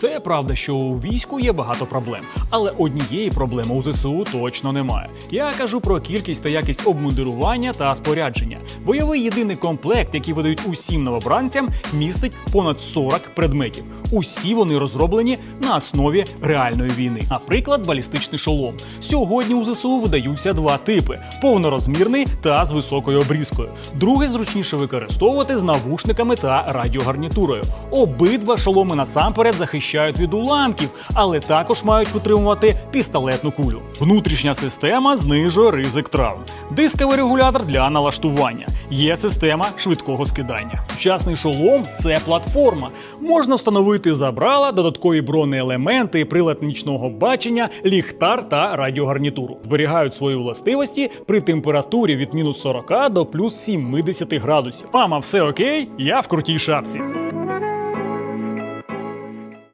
Це правда, що у війську є багато проблем, але однієї проблеми у ЗСУ точно немає. Я кажу про кількість та якість обмундирування та спорядження. Бойовий єдиний комплект, який видають усім новобранцям, містить понад 40 предметів. Усі вони розроблені на основі реальної війни. Наприклад, балістичний шолом. Сьогодні у ЗСУ видаються два типи: повнорозмірний та з високою обрізкою. Другий зручніше використовувати з навушниками та радіогарнітурою. Обидва шоломи насамперед захищають від уламків, але також мають витримувати пістолетну кулю. Внутрішня система знижує ризик травм. Дисковий регулятор для налаштування. Є система швидкого скидання. Сучасний шолом це платформа. Можна встановити забрала, додаткові бронеелементи, прилад нічного бачення, ліхтар та радіогарнітуру. Зберігають свої властивості при температурі від мінус 40 до плюс 70 градусів. Мама, все окей? Я в крутій шапці.